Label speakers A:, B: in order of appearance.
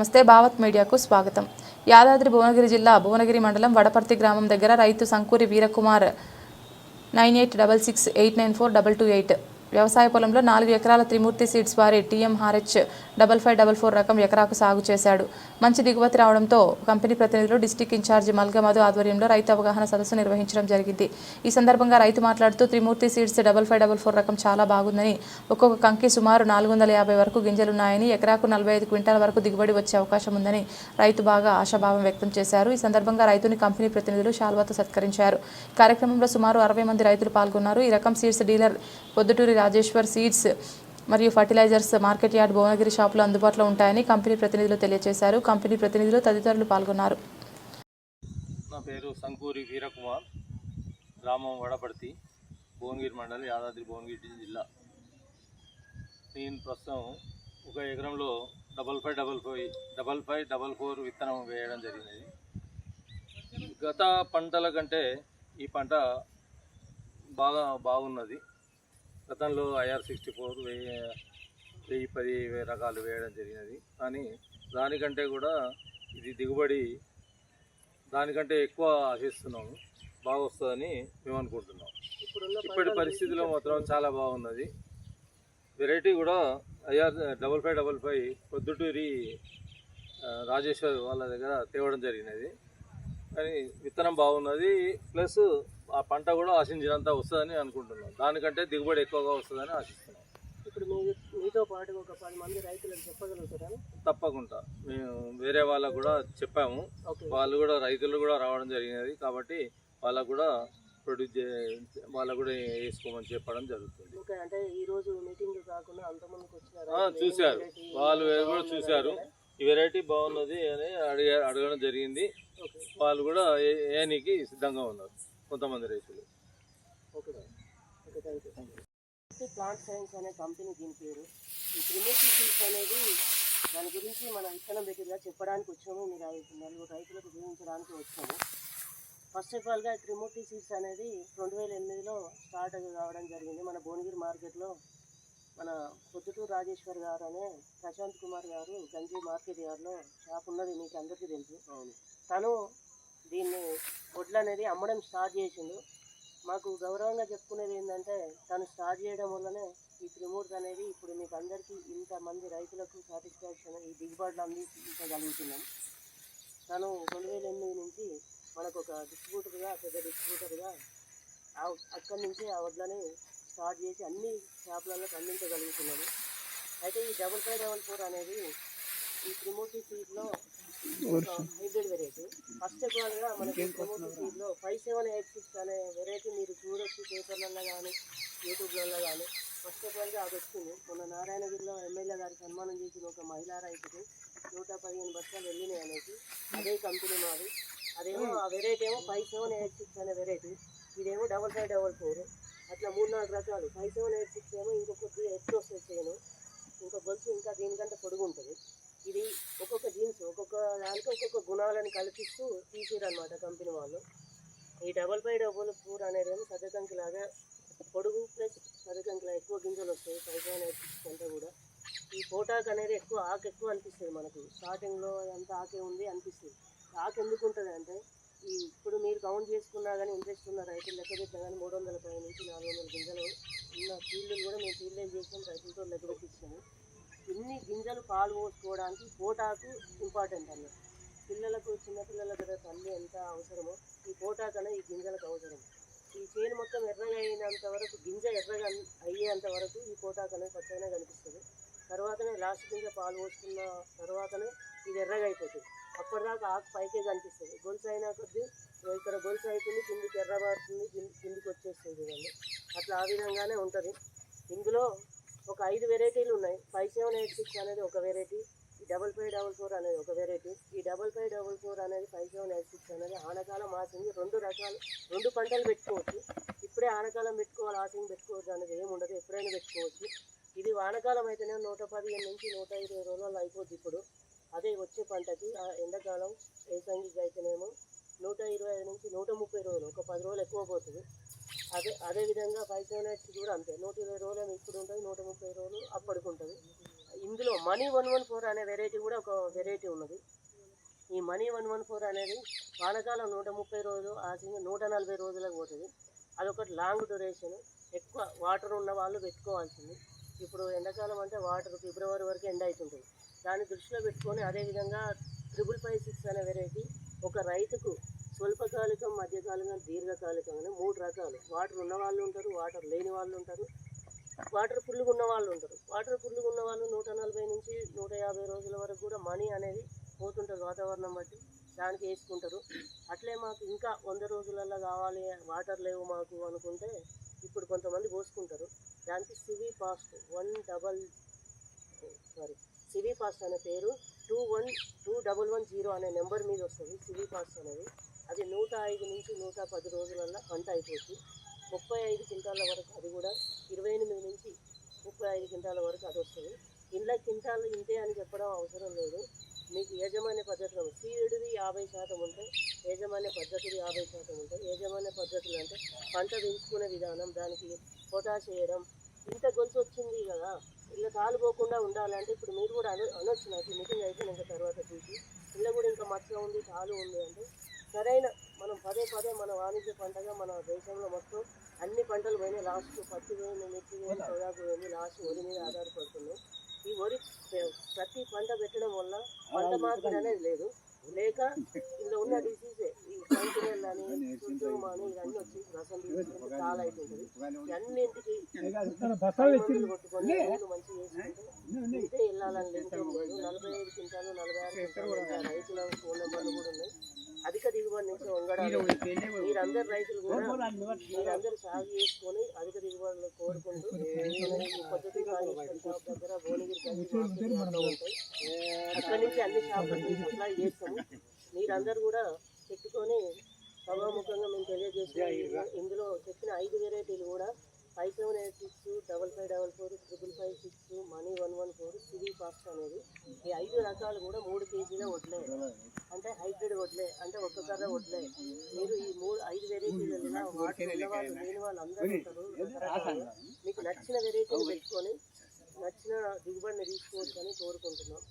A: నమస్తే భావత్ మీడియాకు స్వాగతం. యాదాద్రి భువనగిరి జిల్లా భువనగిరి మండలం వడపర్తి గ్రామం దగ్గర రైతు Sankuri Veerakumar nine eight double six eight nine four double two eight వ్యవసాయ పొలంలో నాలుగు ఎకరాల త్రిమూర్తి సీడ్స్ వారి TMRH double five double four రకం ఎకరాకు సాగు చేశాడు. మంచి దిగుమతి రావడంతో కంపెనీ ప్రతినిధులు డిస్టిక్ ఇన్ఛార్జి మల్గమధు ఆధ్వర్యంలో రైతు అవగాహన సదస్సు నిర్వహించడం జరిగింది. ఈ సందర్భంగా రైతు మాట్లాడుతూ Trimurthi seeds double five double four రకం చాలా బాగుందని ఒక్కొక్క కంకి సుమారు నాలుగు వందల యాభై వరకు గింజలున్నాయని ఎకరాకు నలభై ఐదు క్వింటాల వరకు దిగుబడి వచ్చే అవకాశం ఉందని రైతు బాగా ఆశాభావం వ్యక్తం చేశారు. ఈ సందర్భంగా రైతుని కంపెనీ ప్రతినిధులు శాల్వాతో సత్కరించారు. కార్యక్రమంలో సుమారు అరవై మంది రైతులు పాల్గొన్నారు. ఈ రకం seeds dealer Podduturi Rajeshwar seeds మరియు ఫర్టిలైజర్స్ మార్కెట్ యార్డ్ భువనగిరి షాపులో అందుబాటులో ఉంటాయని కంపెనీ ప్రతినిధులు తెలియజేశారు. కంపెనీ ప్రతినిధులు తదితరులు పాల్గొన్నారు.
B: నా పేరు సంకూరి వీరకుమార్. గ్రామం వడపర్తి భువనగిరి మండలి యాదాద్రి భువనగిరి జిల్లా. నేను ప్రస్తుతం ఒక ఎకరంలో double five double five double five double four విత్తనం వేయడం జరిగినది గత పంటల కంటే ఈ పంట బాగా బాగున్నది. గతంలో ఐఆర్ సిక్స్టీ ఫోర్ వెయ్యి వెయ్యి పది రకాలు వేయడం జరిగినది. కానీ దానికంటే కూడా ఇది దిగుబడి దానికంటే ఎక్కువ ఆశిస్తున్నాము బాగా వస్తుందని మేము అనుకుంటున్నాం. ఇప్పటి పరిస్థితిలో మాత్రం చాలా బాగున్నది. వెరైటీ కూడా IR double five double five Podduturi Rajeshwar వాళ్ళ దగ్గర తేవడం జరిగినది. కానీ విత్తనం బాగున్నది. ప్లస్ ఆ పంట కూడా ఆశించినంత వస్తుందని అనుకుంటున్నాం. దానికంటే దిగుబడి ఎక్కువగా వస్తుందని ఆశిస్తున్నాం.
C: ఇప్పుడు మీతో పాటు ఒక పది మంది రైతులకు చెప్పగలుగుతారా?
B: తప్పకుండా. మేము వేరే వాళ్ళకు కూడా చెప్పాము. వాళ్ళు కూడా రైతులు కూడా రావడం జరిగినది కాబట్టి వాళ్ళకు కూడా ప్రొడ్యూస్ చే వాళ్ళకు కూడా వేసుకోమని చెప్పడం జరుగుతుంది.
C: ఓకే. అంటే ఈ రోజు మీటింగ్ కాకుండా అంతమందికి వచ్చిన
B: ఆ,
C: రైతులు ఏం
B: చూశారు వాళ్ళు కూడా చూశారు? ఈ వెరైటీ బాగున్నది అని అడిగా అడగడం జరిగింది. వాళ్ళు కూడా ఏనికి సిద్ధంగా ఉన్నారు. కొంతమంది రైతులు.
C: Okay okay thank you plant science అనే కంపెనీ దీని పేరు. ఈ త్రిమూర్తి సీడ్స్ అనేది దాని గురించి మన విత్తనం పెట్టిగా చెప్పడానికి వచ్చాము మీరు అవి నలుగురు రైతులకు చూపించడానికి వచ్చాము. ఫస్ట్ ఆఫ్ ఆల్గా త్రిమూర్తి సీడ్స్ అనేది రెండు వేల ఎనిమిదిలో స్టార్ట్ కావడం జరిగింది. మన భువనగిరి మార్కెట్లో మన పొద్దుటూరు రాజేశ్వర్ గారు అనే ప్రశాంత్ కుమార్ గారు గంజి మార్కెట్ యార్డ్లో షాప్ ఉన్నది మీకు అందరికీ తెలుసు. తను దీన్ని వడ్లు అనేది అమ్మడం స్టార్ట్ చేసిండు. మాకు గౌరవంగా చెప్పుకునేది ఏంటంటే తను స్టార్ట్ చేయడం వల్లనే ఈ త్రిమూర్తి అనేది ఇప్పుడు మీకు అందరికీ ఇంతమంది రైతులకు సాటిస్ఫాక్షన్ ఈ దిగుబాట్లు అందించగలుగుతున్నాం తను రెండు వేల ఎనిమిది నుంచి మనకు ఒక డిస్ట్రిబ్యూటర్గా పెద్ద డిస్ట్రిబ్యూటర్గా అక్కడి నుంచి ఆ వడ్లని స్టార్ట్ చేసి అన్ని షాపులలో అందించగలుగుతున్నాము అయితే ఈ డబుల్ ఫైవ్ డబుల్ ఫోర్ అనేది ఈ త్రిమూర్తి సీట్లో ఫస్ట్ ఆఫ్ ఆల్గా మనకి సీడ్లో ఫైవ్ సెవెన్ ఎయిట్ సిక్స్ అనే వెరైటీ మీరు చూడొచ్చు పేపర్లలో కానీ యూట్యూబ్లలో కానీ ఫస్ట్ ఆఫ్ ఆల్గా అది వచ్చింది. మొన్న నారాయణగిరిలో ఎమ్మెల్యే గారి సన్మానం చేసిన ఒక మహిళా రైతుకు నూట పదిహేను బస్తాలు వెళ్ళినాయి అనేసి. అదే కంపెనీ మాది. అదేమో ఆ వెరైటీ ఏమో ఫైవ్ సెవెన్ ఎయిట్ సిక్స్ అనే వెరైటీ ఇదేమో డబల్ ఫైవ్ డబల్ ఫోర్ అట్లా మూడు నాలుగు రకాలు. ఫైవ్ సెవెన్ ఎయిట్ సిక్స్ ఏమో ఇంకొక ఎత్తు వస్తుంది చేయను ఇంకా గొలుసు ఇంకా దీనికంటే పొడుగు ఉంటుంది ఇది ఒక్కొక్క జీన్స్ ఒక్కొక్క దానికి ఒక్కొక్క గుణాలను కల్పిస్తూ తీసారు అనమాట కంపెనీ వాళ్ళు. ఈ డబల్ ఫైవ్ డబల్ ఫోర్ అనేది సద్దకంకి లాగా పొడుగు ప్లస్ సదకంకిలా ఎక్కువ గింజలు వస్తాయి. ఫైవ్ అంటే కూడా. ఈ పోటాక్ అనేది ఎక్కువ ఆకు ఎక్కువ అనిపిస్తుంది మనకు. స్టార్టింగ్లో అంత ఆకే ఉంది అనిపిస్తుంది. ఆకు ఎందుకు ఉంటుంది అంటే ఈ ఇప్పుడు మీరు కౌంట్ చేసుకున్నా కానీ ఇంట్రెస్ట్ ఉన్న రైతులు లెక్క పెట్టినా కానీ మూడు వందల పై నుంచి నాలుగు వందల గింజలు ఉన్న ఫీల్డ్లు కూడా మేము ఫీల్డ్ చేసాం రైతులతో లెక్క పెట్టించాము ఇన్ని గింజలు పాలు పోసుకోవడానికి పోటాకు ఇంపార్టెంట్ అన్నమాట. పిల్లలకు చిన్నపిల్లలకు కదా తల్లి ఎంత అవసరమో ఈ పోటాకు అనేది ఈ గింజలకు అవసరం. ఈ చేను మొత్తం ఎర్రగా అయినంత వరకు గింజ ఎర్రగా అయ్యేంత వరకు ఈ పోటాకు అనేది పచ్చగానే కనిపిస్తుంది. తర్వాతనే లాస్ట్ గింజ పాలు పోసుకున్న తర్వాతనే ఇది ఎర్రగా అయిపోతుంది. అప్పటిదాకా ఆకు పైకే కనిపిస్తుంది. గొలుసు అయినా కొద్దీ ఇక్కడ గొలుసు అవుతుంది కిందికి ఎర్రబారుతుంది కిందికి వచ్చేస్తుంది చూడండి. అట్లా ఆ విధంగానే ఉంటుంది. ఇందులో ఒక ఐదు వెరైటీలు ఉన్నాయి. ఫైవ్ సెవెన్ ఎయిట్ సిక్స్ అనేది ఒక variety double five double four అనేది ఒక వెరైటీ ఈ డబల్ ఫైవ్ డబల్ ఫోర్ అనేది ఫైవ్ సెవెన్ ఎయిట్ సిక్స్ అనేది ఆనకాలం ఆసింది రెండు రకాలు రెండు పంటలు పెట్టుకోవచ్చు. ఇప్పుడే ఆనకాలం పెట్టుకోవాలి ఆసింగ్ పెట్టుకోవచ్చు అనేది ఏమి ఉండదు ఎప్పుడైనా పెట్టుకోవచ్చు. ఇది వానకాలం అయితేనే నూట పదిహేను నుంచి నూట ఇరవై రోజుల్లో అయిపోద్ది ఇప్పుడు. అదే వచ్చే పంటకి ఆ ఎండాకాలం ఏసంగికి అయితేనేమో నూట ఇరవై ఐదు నుంచి నూట ముప్పై రోజులు ఒక పది రోజులు ఎక్కువ పోతుంది. అదే అదే విధంగా ఫైవ్ సెవెన్ ఎయిట్స్ కూడా అంతే. నూట ఇరవై రోజులు ఇప్పుడు ఉంటుంది నూట ముప్పై రోజులు అప్పటికి ఉంటుంది. ఇందులో మనీ వన్ వన్ ఫోర్ అనే వెరైటీ కూడా ఒక వెరైటీ ఉన్నది. ఈ మనీ వన్ వన్ ఫోర్ అనేది వానకాలం నూట ముప్పై రోజులు ఆ నూట నలభై రోజులకు పోతుంది. అదొకటి లాంగ్ డ్యూరేషన్ ఎక్కువ వాటర్ ఉన్న వాళ్ళు పెట్టుకోవాల్సింది. ఇప్పుడు ఎండాకాలం అంటే వాటర్ ఫిబ్రవరి వరకు ఎండ అవుతుంటుంది. దాన్ని దృష్టిలో పెట్టుకొని అదేవిధంగా ట్రిపుల్ ఫైవ్ సిక్స్ అనే వెరైటీ ఒక రైతుకు స్వల్పకాలికం మధ్యకాలికం దీర్ఘకాలికం అని మూడు రకాలు. వాటర్ ఉన్న వాళ్ళు ఉంటారు వాటర్ లేని వాళ్ళు ఉంటారు వాటర్ ఫుల్గా ఉన్న వాళ్ళు ఉంటారు. వాటర్ ఫుల్గా ఉన్న వాళ్ళు నూట నలభై నుంచి నూట యాభై రోజుల వరకు కూడా మనీ అనేది పోతుంటుంది వాతావరణం బట్టి. దానికి వేసుకుంటారు. అట్లే మాకు ఇంకా వంద రోజులల్లో కావాలి వాటర్ లేవు మాకు అనుకుంటే ఇప్పుడు కొంతమంది పోసుకుంటారు. దానికి CV fast one double sorry CV fast అనే పేరు two one two double one zero అనే నెంబర్ మీద వస్తుంది సివి ఫాస్ట్ అనేది. అది నూట ఐదు నుంచి నూట పది రోజులల్లో పంట అయిపోతుంది. ముప్పై ఐదు క్వింటాల వరకు అది కూడా ఇరవై ఎనిమిది నుంచి ముప్పై ఐదు క్వింటాల వరకు అది వస్తుంది. ఇంట్లో క్వింటాలు ఇంతే అని చెప్పడం అవసరం లేదు. మీకు యాజమాన్య పద్ధతిలో సీడ్ది యాభై శాతం ఉంటాయి యాజమాన్య పద్ధతులు యాభై శాతం ఉంటాయి యాజమాన్య పద్ధతులు అంటే పంట పెంచుకునే విధానం దానికి పొటాష్ వేయడం ఇంత గొలుసు వచ్చింది కదా. ఇలా కాలుపోకుండా ఉండాలంటే ఇప్పుడు మీరు కూడా అన అనొచ్చు నాకు. మీటింగ్ అయిపోయినాక తర్వాత చూసి. ఇలా కూడా ఇంకా మచ్చ ఉంది కాలు ఉంది అంటే సరైన మనం పదే పదే మన వాణిజ్య పంటగా మన దేశంలో మొత్తం అన్ని పంటలు పోయినాయి. లాస్ట్ పత్తి పోయింది మిర్చి పోయింది పొగాకు పోయింది లాస్ట్ వరి మీద ఆధారపడుతున్నాం ఈ వరి ప్రతి పంట పెట్టడం వల్ల పంట మార్పిడి అనేది లేదు. లేక ఇందులో ఉన్న డిసీజే ఈ సంచులు అని సుద్దోమ అని ఇవన్నీ వచ్చి రసం తీసుకుంటే చాలా అవుతుంటుంది అన్నింటికి మందులు కొట్టుకొని మంచిగా వేసుకుంటే ఇంతే వెళ్ళాలని లేదు నలభై ఐదు క్వింటాలు నలభై ఆరు క్వింటాలు రైతుల ఫోన్ నెంబర్లు కూడా ఉన్నాయి. దిగుబడి నుంచి వంగడాలు మీరందరు రైతులు కూడా మీరందరూ సాగు చేసుకొని అధిక దిగుబడులు కోరుకుంటూ పద్ధతి షాప్ దగ్గర భువనగిరి ఉంటాయి. అక్కడి నుంచి అన్ని షాపులకు సప్లై చేస్తాము. మీరందరూ కూడా పెట్టుకొని సభాముఖంగా మేము తెలియజేస్తున్నాం ఇందులో చెప్పిన ఐదు వెరైటీలు కూడా five seven eight six double five double four triple five six money one one four CV fast అనేది. ఈ ఐదు రకాలు కూడా మూడు కేజీల వడ్లే. అంటే వడ్లే అంటే ఒక్క కర్ర వడ్లే మీరు ఈ మూడు ఐదు వెరైటీలు వాటి ఉన్న వాళ్ళు లేని వాళ్ళు అందరూ ఉంటారు. మీకు నచ్చిన వెరైటీని పెట్టుకొని నచ్చిన దిగుబడిని తీసుకోవచ్చు అని కోరుకుంటున్నాం.